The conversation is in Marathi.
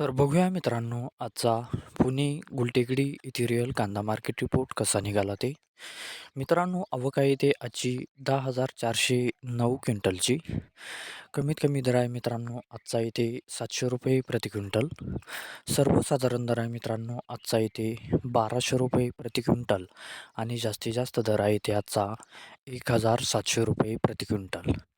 तर बघूया मित्रांनो आजचा पुणे गुलटेकडी इथेरियल कांदा मार्केट रिपोर्ट कसा निघाला ते. मित्रांनो अवका आहे ते आजची दहा हजार चारशे नऊ क्विंटलची. कमीत कमी दर आहे मित्रांनो आजचा इथे सातशे रुपये प्रति क्विंटल. सर्वसाधारण दर आहे मित्रांनो आजचा इथे बाराशे रुपये प्रति क्विंटल. आणि जास्तीत जास्त दर आहे ते आजचा एक हजार सातशे रुपये प्रति क्विंटल.